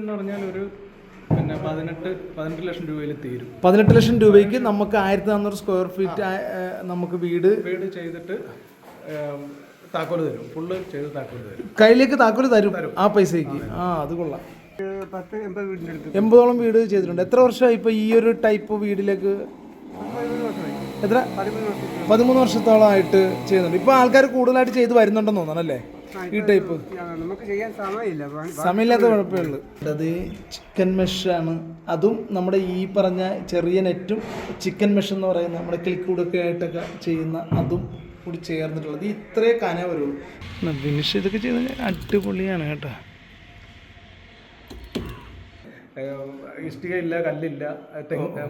എന്ന് പറഞ്ഞാൽ ഒരു പിന്നെ പതിനെട്ട് പതിനെട്ട് ലക്ഷം രൂപയിൽ തീരും. പതിനെട്ട് ലക്ഷം രൂപയ്ക്ക് നമുക്ക് ആയിരത്തി നാനൂറ് സ്ക്വയർ ഫീറ്റ് നമുക്ക് വീട് വീട് ചെയ്തിട്ട് താക്കോൽ തരും. ഫുള്ള് ചെയ്ത് താക്കോൽ തരും. കയ്യിലേക്ക് താക്കോൽ തരും ആ പൈസയ്ക്ക്. ആ അത് കൊള്ളാം. എൺപതോളം വീട് ചെയ്തിട്ടുണ്ട്. എത്ര വർഷമായി ഇപ്പൊ ഈ ഒരു ടൈപ്പ് വീടിലേക്ക്? എത്ര? പതിമൂന്ന് വർഷത്തോളം ആയിട്ട് വർഷത്തോളമായിട്ട് ചെയ്യുന്നുണ്ട് ഇപ്പൊ ആൾക്കാർ കൂടുതലായിട്ട് ചെയ്ത് വരുന്നുണ്ടെന്ന് തോന്നണം അല്ലേ ഈ ടൈപ്പ് നമുക്ക് ചെയ്യാൻ സമയമില്ല. സമയമില്ലാത്ത കുഴപ്പമേ ഉള്ളൂ. അത് ചിക്കൻ മെഷാണ് അതും നമ്മുടെ ഈ പറഞ്ഞ ചെറിയ നെറ്റും ചിക്കൻ മെഷ് എന്ന് പറയുന്ന നമ്മുടെ കിൽക്കൂടൊക്കെ ആയിട്ടൊക്കെ ചെയ്യുന്ന അതും കൂടി ചേർന്നിട്ടുള്ളത്. ഇത്രേ കന വരുള്ളൂ ഫിനിഷ് ഇതൊക്കെ ചെയ്ത് അടിപൊളിയാണ് കേട്ടോ. ഇഷ്ടികയില്ല ഇല്ല കല്ലില്ല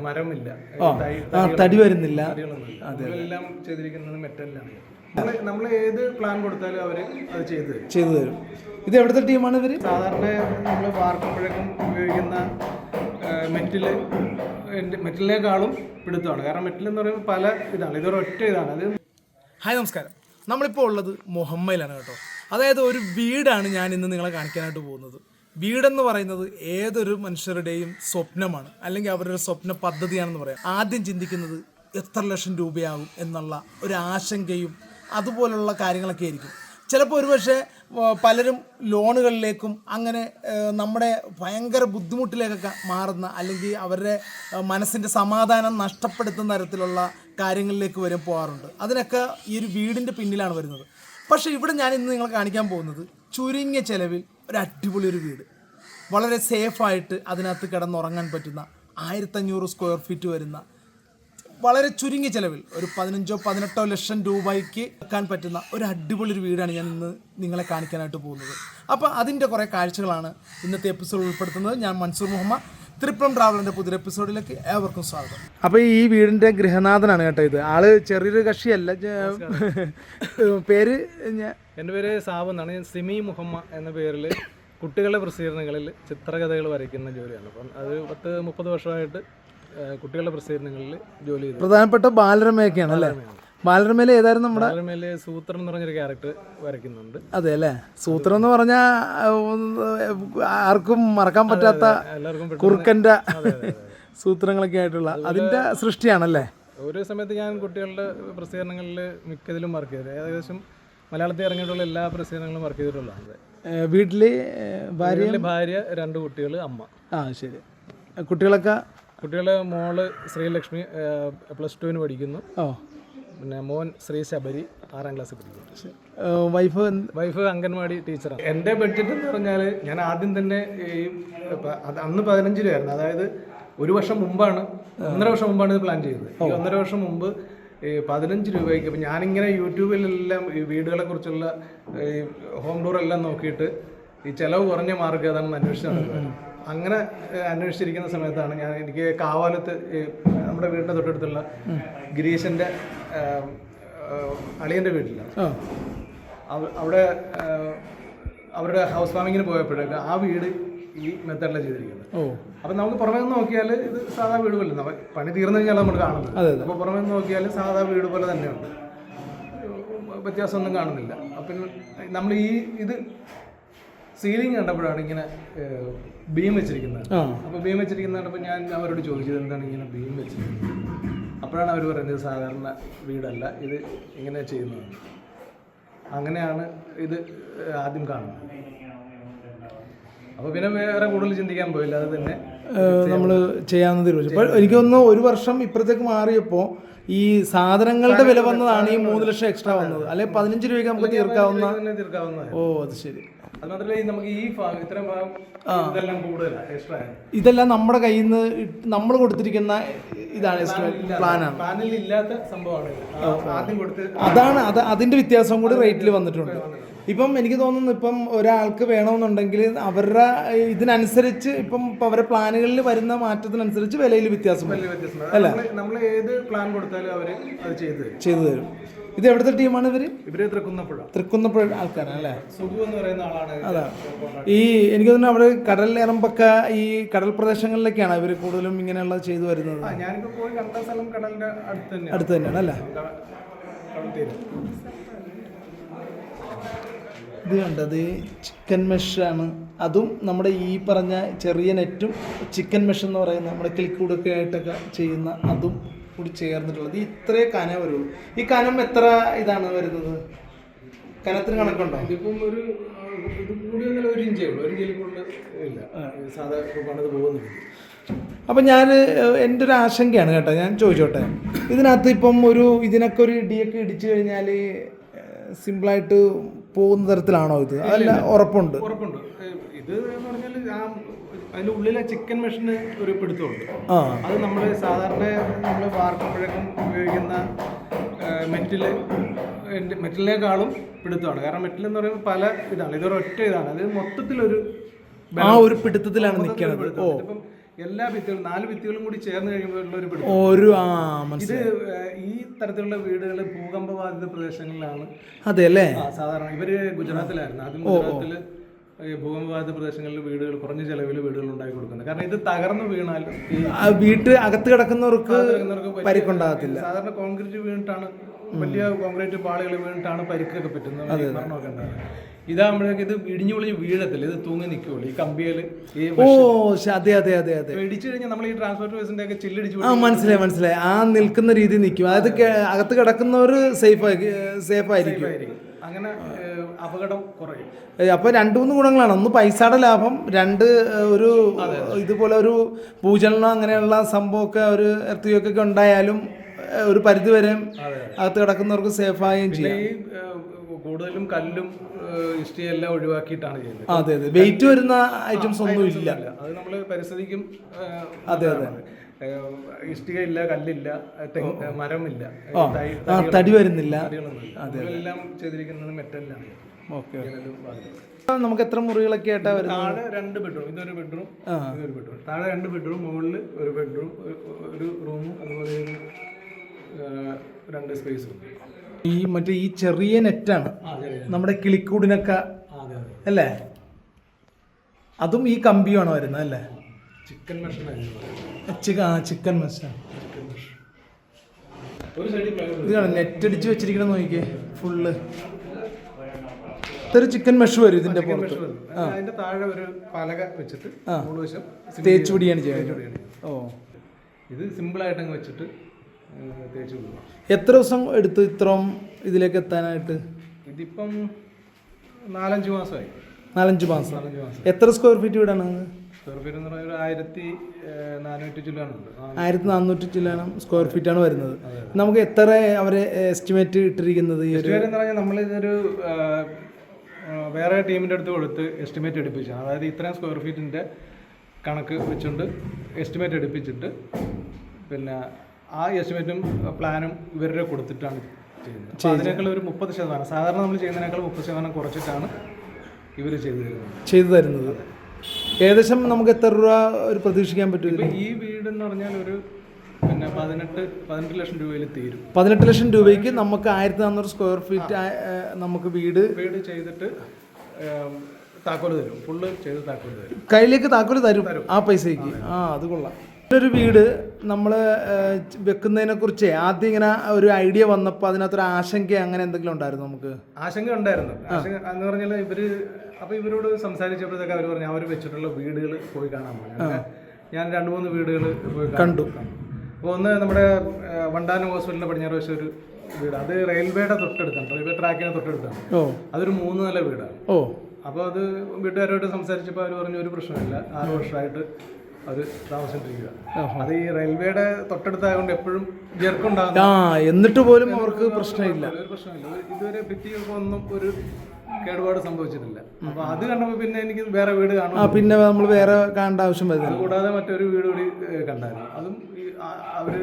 മരമില്ല. ആ തടി വരുന്നില്ല. അതെല്ലാം ചെയ്തിരിക്കുന്നത് മെറ്റലിലാണ്. നമ്മൾ ഏത് പ്ലാൻ കൊടുത്താലും അവർ അത് ചെയ്തു തരും. ചെയ്തു തരും. ഇത് എവിടുത്തെ ടീമാണ് ഇവർ? സാധാരണ നമ്മൾ വാർക്കുമ്പോഴേക്കും ഉപയോഗിക്കുന്ന മെറ്റിൽ മെറ്റിലിനേക്കാളും പിടുത്തമാണ്. കാരണം മെറ്റിൽ എന്ന് പറയുമ്പോൾ പല ഇതാണ്. ഇതൊരു ഒറ്റ ഇതാണ്. അത് ഹായ് നമസ്കാരം. നമ്മളിപ്പോൾ ഉള്ളത് മുഹമ്മയിലാണ് കേട്ടോ. അതായത് ഒരു വീടാണ് ഞാൻ ഇന്ന് നിങ്ങളെ കാണിക്കാനായിട്ട് പോകുന്നത്. വീടെന്ന് പറയുന്നത് ഏതൊരു മനുഷ്യരുടെയും സ്വപ്നമാണ്. അല്ലെങ്കിൽ അവരുടെ സ്വപ്ന പദ്ധതിയാണെന്ന് പറയാം. ആദ്യം ചിന്തിക്കുന്നത് എത്ര ലക്ഷം രൂപയാകും എന്നുള്ള ഒരു ആശങ്കയും അതുപോലുള്ള കാര്യങ്ങളൊക്കെ ആയിരിക്കും. ചിലപ്പോൾ ഒരുപക്ഷെ പലരും ലോണുകളിലേക്കും അങ്ങനെ നമ്മുടെ ഭയങ്കര ബുദ്ധിമുട്ടിലേക്കൊക്കെ മാറുന്ന അല്ലെങ്കിൽ അവരുടെ മനസ്സിന്റെ സമാധാനം നഷ്ടപ്പെടുത്തുന്ന തരത്തിലുള്ള കാര്യങ്ങളിലേക്ക് വരും പോകാറുണ്ട്. അതിനൊക്കെ ഈ ഒരു വീടിന്റെ പിന്നിലാണ് വരുന്നത്. പക്ഷേ ഇവിടെ ഞാൻ ഇന്ന് നിങ്ങളെ കാണിക്കാൻ പോകുന്നത് ചുരുങ്ങിയ ചിലവിൽ ഒരു അടിപൊളി ഒരു വീട്. വളരെ സേഫായിട്ട് അതിനകത്ത് കിടന്നുറങ്ങാൻ പറ്റുന്ന ആയിരത്തഞ്ഞൂറ് സ്ക്വയർ ഫീറ്റ് വരുന്ന വളരെ ചുരുങ്ങിയ ചെലവിൽ ഒരു പതിനഞ്ചോ പതിനെട്ടോ ലക്ഷം രൂപയ്ക്ക് വെക്കാൻ പറ്റുന്ന ഒരു അടിപൊളി ഒരു വീടാണ് ഞാൻ ഇന്ന് നിങ്ങളെ കാണിക്കാനായിട്ട് പോകുന്നത്. അപ്പോൾ അതിന്റെ കുറേ കാഴ്ചകളാണ് ഇന്നത്തെ എപ്പിസോഡ് ഉൾപ്പെടുത്തുന്നത്. ഞാൻ മൻസൂർ മുഹമ്മദ്. ത്രിപ്രം ട്രാവലിന്റെ പുതിയ എപ്പിസോഡിലേക്ക് ഏവർക്കും സ്വാഗതം. അപ്പോൾ ഈ വീടിന്റെ ഗൃഹനാഥനാണ് കേട്ടോ ഇത്. ആൾ ചെറിയൊരു കക്ഷിയല്ല പേര് എന്റെ പേര് സാബ് എന്നാണ്. ഞാൻ സിമി മുഹമ്മ എന്ന പേരിൽ കുട്ടികളുടെ പ്രസിദ്ധീകരണങ്ങളിൽ ചിത്രകഥകൾ വരയ്ക്കുന്ന ജോലിയാണ്. അപ്പം അത് പത്ത് മുപ്പത് വർഷമായിട്ട് കുട്ടികളുടെ പ്രസിദ്ധീകരണങ്ങളിൽ ജോലി ചെയ്തു. പ്രധാനപ്പെട്ട ബാലരമയൊക്കെയാണ് അല്ലേ? ബാലരമയിൽ ഏതായിരുന്നു നമ്മുടെ? അതിൽ സൂത്രം എന്ന് പറഞ്ഞൊരു ക്യാരക്ടർ വരയ്ക്കുന്നുണ്ട്. അതെ അല്ലേ? സൂത്രം എന്ന് പറഞ്ഞാൽ ആർക്കും മറക്കാൻ പറ്റാത്ത കുറുക്കന്റെ സൂത്രങ്ങളൊക്കെ ആയിട്ടുള്ള അതിന്റെ സൃഷ്ടിയാണല്ലേ? ഒരു സമയത്ത് ഞാൻ കുട്ടികളുടെ പ്രസിദ്ധീകരണങ്ങളിൽ മിക്കതിലും വർക്ക് ചെയ്തത് ഏകദേശം മലയാളത്തിൽ ഇറങ്ങിയിട്ടുള്ള എല്ലാ പ്രസിദ്ധീകരണങ്ങളും വർക്ക് ചെയ്തിട്ടുള്ളതാണ്. വീട്ടിൽ ഭാര്യ? ഭാര്യ രണ്ട് കുട്ടികൾ അമ്മ. ആ ശരി. കുട്ടികളൊക്കെ കുട്ടികളെ മോൾ ശ്രീലക്ഷ്മി പ്ലസ് ടുവിന് പഠിക്കുന്നു. പിന്നെ മോൻ ശ്രീ ശബരി ആറാം ക്ലാസ്സിൽ പഠിക്കുന്നു. വൈഫ് വൈഫ് അംഗൻവാടി ടീച്ചറാണ് എന്റെ ബഡ്ജറ്റ് എന്ന് പറഞ്ഞാൽ ഞാൻ ആദ്യം തന്നെ ഈ അന്ന് പതിനഞ്ച് രൂപയായിരുന്നു അതായത് ഒരു വർഷം മുമ്പാണ് ഒന്നര വർഷം മുമ്പാണ് ഇത് പ്ലാൻ ചെയ്തത്. ഈ ഒന്നര വർഷം മുമ്പ് ഈ പതിനഞ്ച് രൂപയ്ക്ക് അപ്പം ഞാനിങ്ങനെ യൂട്യൂബിലെല്ലാം ഈ വീടുകളെ കുറിച്ചുള്ള ഈ ഹോം ടൂർ എല്ലാം നോക്കിയിട്ട് ഈ ചിലവ് കുറഞ്ഞ മാർഗം ഏതാണെന്ന് അന്വേഷിച്ചത് അങ്ങനെ അന്വേഷിച്ചിരിക്കുന്ന സമയത്താണ് ഞാൻ എനിക്ക് കാവാലത്ത് നമ്മുടെ വീടിന്റെ തൊട്ടടുത്തുള്ള ഗിരീശന്റെ അളിയന്റെ വീട്ടിലാണ് അവിടെ അവരുടെ ഹൗസ് വാമിങ്ങിന് പോയപ്പോഴൊക്കെ ആ വീട് ഈ മെത്തേഡിലാണ് ചെയ്തിരിക്കുന്നത്. അപ്പം നമുക്ക് പുറമേ നിന്ന് നോക്കിയാൽ ഇത് സാധാ വീട് പോലെ പണി തീർന്നു കഴിഞ്ഞാൽ നമ്മൾ കാണുന്നത്. അപ്പോൾ പുറമേ നിന്ന് നോക്കിയാൽ സാധാ വീട് പോലെ തന്നെയുണ്ട്. വ്യത്യാസമൊന്നും കാണുന്നില്ല. അപ്പം നമ്മൾ ഈ ഇത് സീലിംഗ് കണ്ടപ്പോഴാണ് ഇങ്ങനെ ബീം വെച്ചിരിക്കുന്നത്. അപ്പൊ അപ്പോൾ ബീം വെച്ചിരിക്കുന്നത് കണ്ടപ്പോൾ ഞാൻ അവരോട് ചോദിച്ചത് എന്താണ് ഇങ്ങനെ ബീം വെച്ചിരിക്കുന്നത്? അപ്പോഴാണ് അവർ പറയുന്നത് സാധാരണ വീടല്ല ഇത് ഇങ്ങനെ ചെയ്യുന്നത് അങ്ങനെയാണ് ഇത് ആദ്യം കാണുന്നത്. അപ്പോൾ പിന്നെ വേറെ കൂടുതൽ ചിന്തിക്കാൻ പോയില്ല അത് തന്നെ നമ്മൾ ചെയ്യാവുന്നതിൽ വെച്ചു എനിക്ക് തോന്നുന്നു ഒരു വർഷം ഇപ്പുറത്തേക്ക് മാറിയപ്പോൾ ഈ സാധനങ്ങളുടെ വില വന്നതാണ് ഈ മൂന്ന് ലക്ഷം എക്സ്ട്രാ വന്നത്. അല്ലെ പതിനഞ്ച് രൂപയ്ക്ക് നമുക്ക് തീർക്കാവുന്ന ഓ അത് ശരി. ഇതെല്ലാം നമ്മുടെ കയ്യിൽ നിന്ന് നമ്മൾ കൊടുത്തിരിക്കുന്ന ഇതാണ് എക്സ്ട്രാ പ്ലാനാണ് പാനലിൽ ഇല്ലാത്ത സംഭവമാണ് അതാണ് അത് അതിന്റെ വ്യത്യാസം കൂടി റേറ്റിൽ വന്നിട്ടുണ്ട്. ഇപ്പം എനിക്ക് തോന്നുന്നു ഇപ്പം ഒരാൾക്ക് വേണമെന്നുണ്ടെങ്കിൽ അവരുടെ ഇതിനനുസരിച്ച് ഇപ്പം അവരുടെ പ്ലാനുകളിൽ വരുന്ന മാറ്റത്തിനനുസരിച്ച് വിലയിൽ വ്യത്യാസം അല്ല? നമ്മൾ ഏത് പ്ലാൻ കൊടുത്താലും അവർ അത് ചെയ്തു തരും. ചെയ്തു തരും. ഇത് എവിടുത്തെ ടീമാണ് ഇവർ? ഇവർ തൃക്കുന്നപ്പുഴ. തൃക്കുന്നപ്പുഴ ആൾക്കാരാണ് അല്ലേ? സുഖു എന്ന് പറയുന്ന ആളാണ് അതാ. ഈ എനിക്ക് തോന്നുന്നു അവിടെ കടൽ ഇറമ്പൊക്കെ ഈ കടൽ പ്രദേശങ്ങളിലൊക്കെയാണ് ഇവർ കൂടുതലും ഇങ്ങനെയുള്ള ചെയ്തു വരുന്നത്. ആ, ഞാനിപ്പോ പോയി കണ്ട സ്ഥലം കടലിന്റെ അടുത്ത് തന്നെയാണ്. അടുത്ത് തന്നെയാണ് അല്ലേ? ഇത് കണ്ടത് ചിക്കൻ മെഷാണ് അതും നമ്മുടെ ഈ പറഞ്ഞ ചെറിയ നെറ്റും ചിക്കൻ മെഷ് എന്ന് പറയുന്ന നമ്മുടെ കിളിക്കൂടൊക്കെ ആയിട്ടൊക്കെ ചെയ്യുന്ന അതും കൂടി ചേർന്നിട്ടുള്ളത്. ഇത്രേ കന വരുള്ളൂ. ഈ കനം എത്ര ഇതാണ് വരുന്നത്? കനത്തിന് കണക്കുണ്ടോ? ഇതിപ്പം ഒരു കൂടി ഒരു ഇഞ്ചേ ഉള്ളൂ. ഒരു ഇഞ്ചിൽ കൂടുതൽ ഇല്ല. സാധാ പണിത് പോകുന്നില്ല അപ്പം ഞാൻ എന്റെ ഒരു ആശങ്കയാണ് കേട്ടോ. ഞാൻ ചോദിച്ചോട്ടെ. ഇതിനകത്ത് ഇപ്പം ഒരു ഇതിനൊക്കെ ഒരു ഇടിയൊക്കെ ഇടിച്ചു കഴിഞ്ഞാൽ സിമ്പിളായിട്ട് പോകുന്ന തരത്തിലാണോ ഇത്? അല്ല ഉറപ്പുണ്ട്. ഉറപ്പുണ്ട്. ഇത് എന്ന് പറഞ്ഞാൽ ആ അതിന്റെ ഉള്ളിലെ ചിക്കൻ മെഷീന് ഒരു പിടുത്തമുണ്ട്. ആ. അത് നമ്മൾ സാധാരണ നമ്മൾ വാർക്കുമ്പോഴേക്കും ഉപയോഗിക്കുന്ന മെറ്റിൽ മെറ്റലിനേക്കാളും പിടുത്തമാണ്. കാരണം മെറ്റൽ എന്ന് പറയുമ്പോൾ പല ഇതാണ്. ഇതൊരു ഒറ്റ ഇതാണ്. അത് മൊത്തത്തിലൊരു ആ ഒരു പിടുത്തത്തിലാണ് നിൽക്കുന്നത്. പിടുത്തം. എല്ലാ ഭിത്തികളും നാല് ഭിത്തികളും കൂടി ചേർന്ന് കഴിയുമ്പോഴുള്ള ഒരു പിടുത്തം. ഒരു ആ ഇത് ഈ തരത്തിലുള്ള വീടുകൾ ഭൂകമ്പ ബാധിത പ്രദേശങ്ങളിലാണ്. അതെ അല്ലേ? സാധാരണ ഇവർ ഗുജറാത്തിലായിരുന്നു. ആദ്യം ഗുജറാത്തിൽ ഭൂകമ്പ ഭൂകമ്പബാധിത പ്രദേശങ്ങളിൽ വീടുകൾ കുറഞ്ഞ ചെലവിൽ വീടുകൾ ഉണ്ടാക്കി കൊടുക്കുന്നത്. കാരണം ഇത് തകർന്നു വീണാൽ വീട്ട് അകത്ത് കിടക്കുന്നവർക്ക് പരിക്കുണ്ടാകത്തില്ല. സാധാരണ കോൺക്രീറ്റ് വീണിട്ടാണ് വലിയ കോൺക്രീറ്റ് പാളികൾ വീണിട്ടാണ് പരിക്കൊക്കെ പറ്റുന്നത്. മരണമൊക്കെ ഉണ്ടാകുന്നത്. ഇതാകുമ്പോഴേക്ക് ഇത് ഇടിഞ്ഞു പൊളിഞ്ഞ് വീഴത്തില്ല? ഇത് തൂങ്ങി നിൽക്കുള്ളൂ ഈ കമ്പിയിൽ ഈ ഓ അതെ അതെ അതെ അതെ. ഇടിച്ചു കഴിഞ്ഞാൽ നമ്മൾ ഈ ട്രാൻസ്പോർട്ട് ബസിന്റെ ഒക്കെ ചില്ലടിച്ച് ആ മനസ്സിലായി മനസ്സിലായി. ആ നിൽക്കുന്ന രീതി നിൽക്കും അതായത് അകത്ത് കിടക്കുന്നവർ സേഫ് സേഫ് ആയിരിക്കും. അങ്ങനെ അപകടം കുറയും. അപ്പോൾ അപ്പൊ രണ്ട് മൂന്ന് ഗുണങ്ങളാണ്. ഒന്ന് പൈസയുടെ ലാഭം രണ്ട് ഒരു ഇതുപോലെ ഒരു ഭൂചലനം അങ്ങനെയുള്ള സംഭവമൊക്കെ ഒരു എർത്തിയൊക്കെ ഉണ്ടായാലും ഒരു പരിധി വരെ അകത്ത് കിടക്കുന്നവർക്ക് സേഫ് ആയും പിന്നെ ചെയ്യാം. കൂടുതലും കല്ലും ഇഷ്ടിയും എല്ലാം ഒഴിവാക്കിയിട്ടാണ് ചെയ്യുന്നത്. അതെ അതെ. വെയിറ്റ് വരുന്ന ഐറ്റംസ് ഒന്നും ഇല്ല. ഇല്ല. അത് നമ്മൾ പരിസ്ഥിതിക്കും അതെ, അതെ. ഇഷ്ടിക ഇഷ്ടികയില്ല കല്ലില്ല മരമില്ല. തടി വരുന്നില്ല. എല്ലാം ചെയ്തിരിക്കുന്നത് മെറ്റലിലാണ്. ഓക്കെ നമുക്ക് എത്ര മുറികളൊക്കെ ആയിട്ടാ വരുന്നത്? താഴെ രണ്ട് ബെഡ്റൂം ഇതൊരു ബെഡ്റൂം ഇതൊരു ബെഡ്റൂം താഴെ രണ്ട് ബെഡ്റൂം മുകളിൽ ഒരു ബെഡ്റൂം ഒരു റൂമും അതുപോലെ രണ്ട് സ്പേസും ഈ മറ്റേ ഈ ചെറിയ നെറ്റാണ് നമ്മുടെ കിളിക്കൂടിനൊക്കെ അല്ലേ? അതും ഈ കമ്പിയാണ് വരുന്നത് അല്ലേ? ചിക്കൻ മഷ് ചിക്കൻ സൈഡിൽ പ്ലൈവുഡ് നെറ്റ് അടിച്ച് വെച്ചിരിക്കണം നോക്കിക്കേ ഫുള്ള് ഇതൊരു ചിക്കൻ മെഷ് വരും ഇതിന്റെ പുറത്ത്. അതിന്റെ താഴെ ഒരു പലക വെച്ചിട്ട് തേച്ചുപൊടിയാണ് ചെയ്യുന്നത്. ഓ. ഇത് സിമ്പിൾ ആയിട്ട് അങ്ങ് വെച്ചിട്ട് തേച്ച് എത്ര ദിവസം എടുത്ത് ഇത്രയും ഇതിലേക്ക് എത്താനായിട്ട്? ഇതിപ്പം നാലഞ്ച് മാസമായി. നാലഞ്ച് മാസം. നാലഞ്ച് മാസം. എത്ര സ്ക്വയർ ഫീറ്റ് വീടാണ് സ്ക്വയർ ഫീറ്റ് എന്ന് പറഞ്ഞാൽ ഒരു ആയിരത്തി നാനൂറ്റി ചില്ലാനുണ്ട്. ആയിരത്തി നാനൂറ്റി ചില്ലാനം സ്ക്വയർ ഫീറ്റ് ആണ് വരുന്നത്. നമുക്ക് എത്ര അവരെ എസ്റ്റിമേറ്റ് ഇട്ടിരിക്കുന്നത് ഈ ഒരു എസ്റ്റിമേറ്റ് എന്ന് പറഞ്ഞാൽ നമ്മളിതൊരു വേറെ ടീമിന്റെ അടുത്ത് കൊടുത്ത് എസ്റ്റിമേറ്റ് എടുപ്പിച്ചാണ്. അതായത് ഇത്രയും സ്ക്വയർ ഫീറ്റിന്റെ കണക്ക് വെച്ചുകൊണ്ട് എസ്റ്റിമേറ്റ് എടുപ്പിച്ചിട്ട് പിന്നെ ആ എസ്റ്റിമേറ്റും പ്ലാനും ഇവരുടെ കൊടുത്തിട്ടാണ് ചെയ്യുന്നത്. അപ്പോൾ അതിനേക്കാൾ ഒരു മുപ്പത് ശതമാനം സാധാരണ നമ്മൾ ചെയ്യുന്നതിനേക്കാൾ മുപ്പത് ശതമാനം കുറച്ചിട്ടാണ് ഇവർ ചെയ്തു തരുന്നത്. ചെയ്തു തരുന്നത്. ഏകദേശം നമുക്ക് എത്ര രൂപ ഒരു പ്രതീക്ഷിക്കാൻ പറ്റും ഈ വീട് എന്ന് പറഞ്ഞാൽ ഒരു പിന്നെ പതിനെട്ട് പതിനെട്ട് ലക്ഷം രൂപയിൽ തീരും. പതിനെട്ട് ലക്ഷം രൂപയ്ക്ക് നമുക്ക് ആയിരത്തി നാനൂറ് സ്ക്വയർ ഫീറ്റ് നമുക്ക് വീട് വീട് ചെയ്തിട്ട് താക്കോൽ തരും. ഫുള്ള് ചെയ്ത് താക്കോൽ തരും. കയ്യിലേക്ക് താക്കോൽ തരും ആ പൈസയ്ക്ക്. ആ അത് കൊള്ളാം. ഒരു വീട് നമ്മൾ വെക്കുന്നതിനെ കുറിച്ച് ആദ്യം ഇങ്ങനെ ഒരു ഐഡിയ വന്നപ്പോൾ അതിനകത്തൊരു ആശങ്ക അങ്ങനെ എന്തെങ്കിലും ഉണ്ടായിരുന്നു നമുക്ക്? ആശങ്ക ഉണ്ടായിരുന്നു. ആശങ്ക എന്ന് പറഞ്ഞാൽ ഇവർ അപ്പൊ ഇവരോട് സംസാരിച്ചപ്പോഴത്തേക്ക് അവർ പറഞ്ഞു അവർ വെച്ചിട്ടുള്ള വീടുകൾ പോയി കാണാൻ പോയി ഞാൻ രണ്ട് മൂന്ന് വീടുകൾ പോയി കണ്ടു. അപ്പോൾ ഒന്ന് നമ്മുടെ വണ്ടാനം ഹോസ്പിറ്റലിന്റെ പടിഞ്ഞാറ് വശം ഒരു വീട്. അത് റെയിൽവേയുടെ തൊട്ടടുത്താണ്. റെയിൽവേ ട്രാക്കിന് തൊട്ടടുത്താണ്. അതൊരു മൂന്ന് നില വീടാണ്. ഓ. അപ്പോൾ അത് വീട്ടുകാരോട് സംസാരിച്ചപ്പോൾ അവർ പറഞ്ഞു ഒരു പ്രശ്നമില്ല. ആറ് വർഷമായിട്ട് അവർ താമസിച്ചിരിക്കുക അത് ഈ റെയിൽവേയുടെ തൊട്ടടുത്തായതുകൊണ്ട് എപ്പോഴും ജെർക്കുണ്ടാകും ആ എന്നിട്ട് പോലും അവർക്ക് പ്രശ്നമില്ല. ഒരു പ്രശ്നമില്ല. ഒരു- ഇതുവരെ ഭിത്തികൾക്ക് ഒന്നും ഒരു കേടുപാട് സംഭവിച്ചിട്ടില്ല. അപ്പൊ അത് കണ്ടപ്പോൾ പിന്നെ എനിക്ക് വേറെ വീട് കാണും. ആ പിന്നെ നമ്മൾ വേറെ കാണേണ്ട ആവശ്യം വരുന്നില്ല. കൂടാതെ മറ്റൊരു വീട് കൂടി ഏഹ്, കണ്ടായിരുന്നു. അതും ഈ ആ- അവർ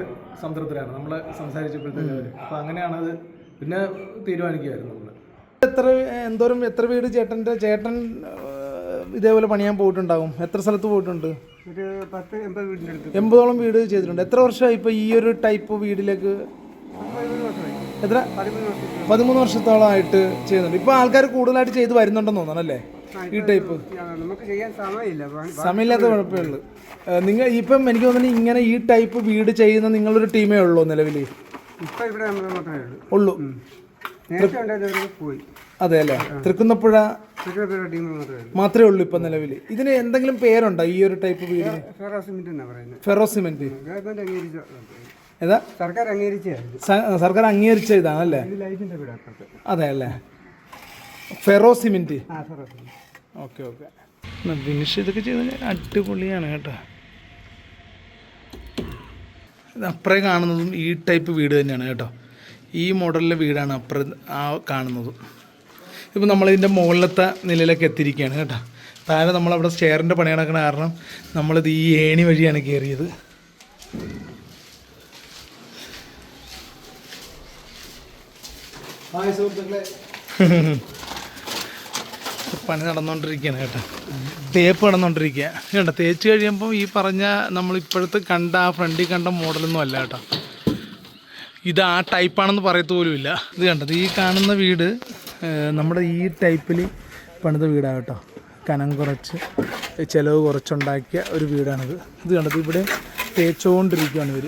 സംതൃപ്തരാണ്. നമ്മളെ സംസാരിച്ചപ്പോഴത്തേക്ക് അവർ. അപ്പൊ അങ്ങനെയാണ് അത് പിന്നെ തീരുമാനിക്കുമായിരുന്നു നമ്മൾ. എത്ര എന്തോരം എത്ര വീട് ചേട്ടന്റെ ചേട്ടൻ ഇതേപോലെ പണിയാൻ പോയിട്ടുണ്ടാകും? എത്ര സ്ഥലത്ത് പോയിട്ടുണ്ട്? ഒരു പത്ത് എൺപത് വീടിന്റെ അടുത്ത്. എൺപതോളം വീട് ചെയ്തിട്ടുണ്ട്. എത്ര വർഷമായി ഇപ്പോൾ ഈ ഒരു ടൈപ്പ് വീടിലേക്ക്? എത്ര? പതിമൂന്ന് വർഷം പതിമൂന്ന് വർഷത്തോളമായിട്ട് ചെയ്യുന്നുണ്ട്. ഇപ്പോൾ ആൾക്കാർ കൂടുതലായിട്ട് ചെയ്ത് വരുന്നുണ്ടെന്ന് തോന്നണം അല്ലേ? ഈ ടൈപ്പ് നമുക്ക് ചെയ്യാൻ സമയമില്ല. സമയമില്ലാത്ത കുഴപ്പമേ ഉള്ളൂ. നിങ്ങൾ ഇപ്പം എനിക്ക് തോന്നുന്നു ഇങ്ങനെ ഈ ടൈപ്പ് വീട് ചെയ്യുന്ന നിങ്ങളൊരു ടീമേ ഉള്ളൂ നിലവിൽ ഇപ്പൊ ഇവിടെ ഉള്ളൂ. നേരത്തെ പോയി. അതെ അല്ലേ തൃക്കുന്നപ്പുഴ മാത്രമേ ഉള്ളൂ. ഇപ്പൊ ഉള്ളൂ ഇപ്പം നിലവിൽ ഇതിന് എന്തെങ്കിലും പേരുണ്ടോ ഈ ഒരു ടൈപ്പ് വീട് ഫെറോ സിമെന്റ് പറയുന്നത്. ഫെറോ ഗവൺമെന്റ് അംഗീകരിച്ച? ഏതാ? സർക്കാർ അംഗീകരിച്ച ഇതാണല്ലേ അതെ അല്ലേ? Ferro cement. Okay okay. Finish ഇതൊക്കെ ചെയ്ത് അടിപൊളിയാണ് കേട്ടോ. ഇത് അപ്പുറേ കാണുന്നതും ഈ ടൈപ്പ് വീട് തന്നെയാണ് കേട്ടോ. ഈ മോഡലിലെ വീടാണ് അപ്പുറം ആ കാണുന്നതും. ഇപ്പം നമ്മളിതിന്റെ മുകളിലത്തെ നിലയിലേക്ക് എത്തിയിരിക്കുകയാണ് കേട്ടോ. താഴെ നമ്മളവിടെ സ്റ്റെയറിന്റെ പണി നടക്കുന്ന കാരണം നമ്മളിത് ഈ ഏണി വഴിയാണ് കയറിയത് പണി നടന്നുകൊണ്ടിരിക്കുകയാണ് കേട്ടോ. തേപ്പ് നടന്നുകൊണ്ടിരിക്കുക കേട്ടോ തേച്ച് കഴിയുമ്പോൾ ഈ പറഞ്ഞ നമ്മളിപ്പോഴത്തെ കണ്ട ആ ഫ്രണ്ടിൽ കണ്ട മോഡലൊന്നും അല്ല കേട്ടോ. ഇത് ആ ടൈപ്പാണെന്ന് പറയത്ത് പോലും ഇല്ല ഇത് കണ്ടത് ഈ കാണുന്ന വീട് നമ്മുടെ ഈ ടൈപ്പിൽ പണിത വീടാണ് കേട്ടോ. കനം കുറച്ച് ചിലവ് കുറച്ചുണ്ടാക്കിയ ഒരു വീടാണിത്. ഇത് കണ്ടത് ഇവിടെ തേച്ചുകൊണ്ടിരിക്കുകയാണ് ഇവർ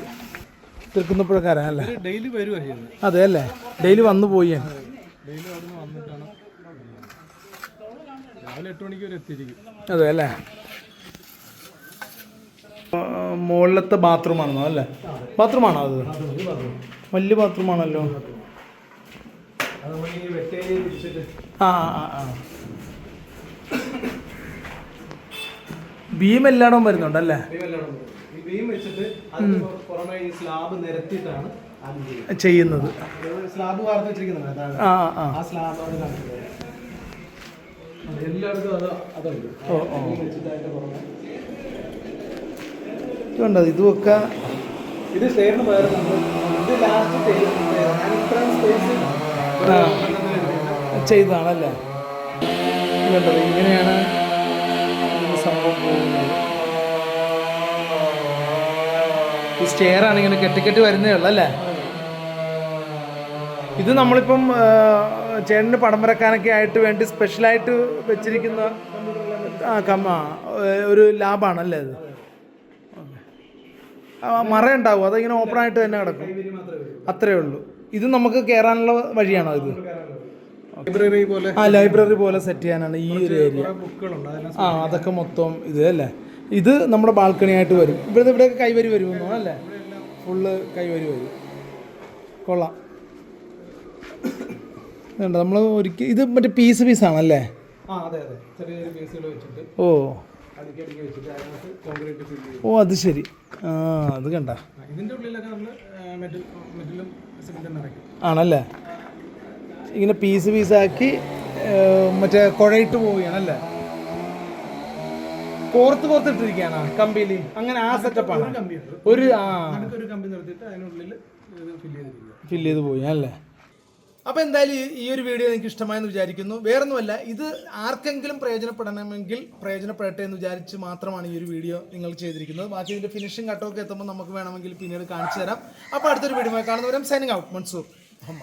തീർക്കുന്നപ്പോഴൊക്കെ അല്ലേ? ഡെയിലി വരുവാ അതെ അല്ലേ? ഡെയിലി വന്നു പോയി. അതെ ഡെയിലി മുകളിലത്തെ ബാത്റൂമാണെന്നോ അല്ലേ? ബാത്റൂമാണോ അത്? വലിയ ബാത്റൂമാണല്ലോ. ആ ആ ആ ബീം എല്ലായിടവും വരുന്നുണ്ടല്ലേ ബീം വെച്ചിട്ട് പുറമെ ഈ സ്ലാബ് നിരത്തിയിട്ടാണ് ചെയ്യുന്നത്. സ്ലാബ് വാർത്ത് വെച്ചിരിക്കുന്നത് ആ ആ. സ്ലാബ് എല്ലായിടത്തും അത് അതുണ്ട് ഓ ഓ. ഇതുണ്ടോ ഇതുമൊക്കെ ഇത് സ്റ്റേറിന് പകരം ഇത് ലാസ്റ്റ് ചെയ്തതാണല്ലേ? ഇതുണ്ടോ ഇങ്ങനെയാണ് സംഭവം പോകുന്നത്. ഈ സ്റ്റെയർ ആണ് ഇങ്ങനെ കെട്ടിക്കെട്ടി വരുന്നേ ഉള്ളു അല്ലേ? ഇത് നമ്മളിപ്പം ചേട്ടന് പടം വരക്കാനൊക്കെ ആയിട്ട് വേണ്ടി സ്പെഷ്യലായിട്ട് വെച്ചിരിക്കുന്ന ആ കമ്മ ഒരു ലാബാണല്ലേ അത് ആ, മറ ഉണ്ടാവും അതിങ്ങനെ ഓപ്പൺ ആയിട്ട് തന്നെ കിടക്കും. അത്രേ ഉള്ളൂ. ഇത് നമുക്ക് കയറാനുള്ള വഴിയാണോ ഇത്? ലൈബ്രറി പോലെ. ആ ലൈബ്രറി പോലെ സെറ്റ് ചെയ്യാനാണ് ഈ ഒരു ഏരിയ ആ അതൊക്കെ മൊത്തം ഇത് അല്ലേ? ഇത് നമ്മുടെ ബാൽക്കണി ആയിട്ട് വരും. ഇവിടെ ഇവിടെ കൈവരി വരുമെന്നോ അല്ലേ? ഫുള്ള് കൈവരി വരും. കൊള്ളാം. നമ്മൾ ഒരിക്കൽ ഇത് മറ്റേ പീസ് പീസാണല്ലേ ഓ. അടുക്കി അടുക്കി വെച്ചിട്ട് അതിനകത്ത് കോൺക്രീറ്റ് ഫില്ല് ചെയ്യും. ഓ അത് ശരി. ആ അത് കണ്ട. ആ, ഇതിന്റെ ഉള്ളിലൊക്കെ നമ്മൾ മെറ്റൽ മെറ്റലും സിമെന്റും നിറയ്ക്കും. ആണല്ലേ? ഇങ്ങനെ പീസ് പീസാക്കി മറ്റേ കുഴയിട്ട് പോവുകയാണല്ലേ? കോർത്ത് കോർത്തിട്ടിരിക്കുകയാണോ കമ്പിയിൽ അങ്ങനെ ആ സെറ്റപ്പാണ് ഒരു ആ. നടുക്ക് ഒരു കമ്പി നിർത്തിയിട്ട് അതിനുള്ളിൽ ഇത് ഫില്ല് ചെയ്ത് പോയി അല്ലേ അപ്പോൾ എന്തായാലും ഈ- ഒരു വീഡിയോ എനിക്ക് ഇഷ്ടമായെന്ന് വിചാരിക്കുന്നു. വേറൊന്നുമല്ല ഇത് ആർക്കെങ്കിലും പ്രയോജനപ്പെടണമെങ്കിൽ പ്രയോജനപ്പെടട്ടെ എന്ന് വിചാരിച്ച് മാത്രമാണ് ഈ ഒരു വീഡിയോ നിങ്ങൾ ചെയ്തിരിക്കുന്നത്. ബാക്കി ഇതിന്റെ ഫിനിഷിംഗ് കട്ടൊക്കെ എത്തുമ്പോൾ നമുക്ക് വേണമെങ്കിൽ പിന്നീട് കാണിച്ചു തരാം. അപ്പോൾ അടുത്തൊരു വീഡിയോ കാണുന്നവരും സൈനിങ് ഔട്ട് മൻസൂർ അമ്മ